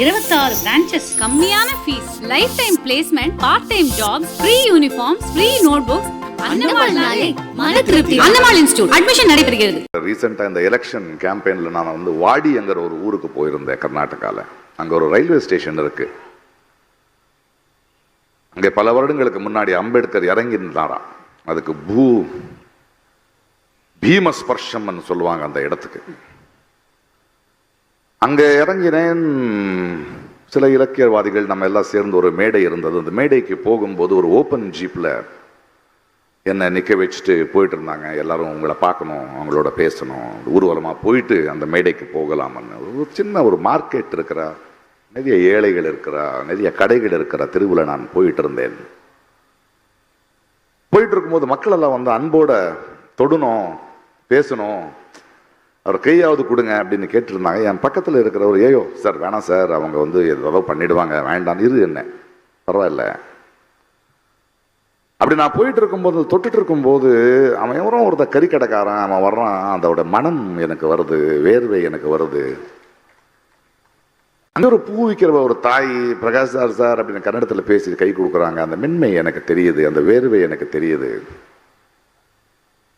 இருபத்தாறு பிரான்ச்சஸ் கம்மியான fees life time placement part time jobs free uniforms free note books நடைபெறுகிறது. இந்த election கேம்பெயினில் நான் வந்து வாடிங்கிற ஒரு ஊருக்கு போயிருந்தேன் கர்நாடகாவில் அங்கே ஒரு ரயில்வே ஸ்டேஷன் இருக்கு. அங்கே பல வருடங்களுக்கு முன்னாடி அம்பேத்கர் இறங்கியிருந்தாராம் அதுக்கு பூ பீமஸ்பர்ஷம்னு சொல்லுவாங்க அந்த இடத்துக்கு. அங்கே இறங்கினேன். சில இலக்கியவாதிகள் நம்ம எல்லாம் சேர்ந்து ஒரு மேடை இருந்தது. அந்த மேடைக்கு போகும்போது ஒரு ஓப்பன் ஜீப்பில் என்னை நிற்க வச்சுட்டு போயிட்டு இருந்தாங்க. எல்லாரும் உங்களை பார்க்கணும் அவங்களோட பேசணும் ஊர்வலமாக போயிட்டு அந்த மேடைக்கு போகலாம்னு. ஒரு சின்ன ஒரு மார்க்கெட் இருக்கிற நிறைய ஏழைகள் இருக்கிற நிறைய கடைகள் இருக்கிற தெருவில் நான் போயிட்டு இருந்தேன். போயிட்டு இருக்கும்போது மக்கள் எல்லாம் வந்து அன்போட தொடணும் பேசணும் அவர் கையாவது கொடுங்க அப்படின்னு கேட்டிருந்தாங்க. என் பக்கத்தில் இருக்கிறவர் ஏயோ சார் வேணாம் சார் அவங்க வந்து ஏதோ பண்ணிடுவாங்க வேண்டாம் இரு என்ன. பரவாயில்ல. அப்படி நான் போயிட்டு இருக்கும்போது தொட்டுட்டு இருக்கும்போது அவன் எவரும் ஒருத்த கறிக்கடைக்காரன் அவன் வர்றான் அதோட மனம் எனக்கு வருது வேர்வை எனக்கு வருது. அங்கே ஒரு பூ விற்கிற ஒரு தாய் பிரகாஷ் சார் சார் அப்படின்னு கன்னடத்தில் பேசி கை கொடுக்குறாங்க. அந்த மென்மை எனக்கு தெரியுது அந்த வேர்வை எனக்கு தெரியுது.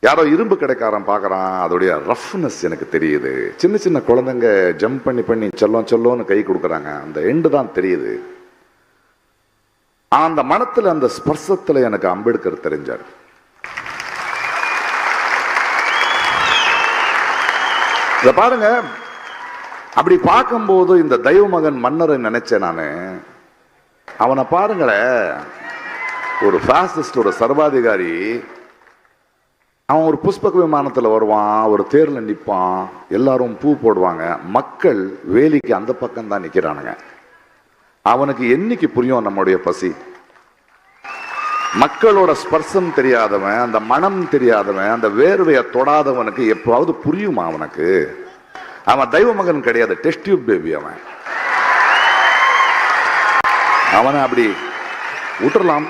யாரோ இரும்பு கடைக்காரன் பார்க்குறான். அதோடைய ரஃப்னஸ் எனக்கு தெரியுது. சின்ன சின்ன குழந்தைங்க ஜம்ப் பண்ணி பண்ணி செல்லம் செல்லோன்னு கை கொடுக்குறாங்க. அந்த எண்டு தான் தெரியுது. அந்த மனத்தில் அந்த ஸ்பர்சத்தில் எனக்கு அம்பேத்கர் தெரிஞ்சார். இதை பாருங்க. அப்படி பார்க்கும்போது இந்த தெய்வ மகன் மன்னரை நினைச்சேன் நானு. அவனை பாருங்களேன். ஒரு ஃபேசிஸ்ட் ஒரு சர்வாதிகாரி அவன் ஒரு புஷ்பக விமானத்தில் வருவான் ஒரு தேரில் நிற்பான் எல்லாரும் பூ போடுவாங்க. மக்கள் வேலிக்கு அந்த பக்கம் தான் அவனுக்கு என்னைக்கு புரியும் நம்முடைய பசி? மக்களோட ஸ்பர்சம் தெரியாதவன் அந்த மனம் தெரியாதவன் அந்த வேர்வையை தொடாதவனுக்கு எப்பவாவது புரியுமா அவனுக்கு? அவன் தெய்வ மகன் கிடையாது டெஸ்ட் டியூப் பேபி அவன். அவனை அப்படி விட்டுறலாம்.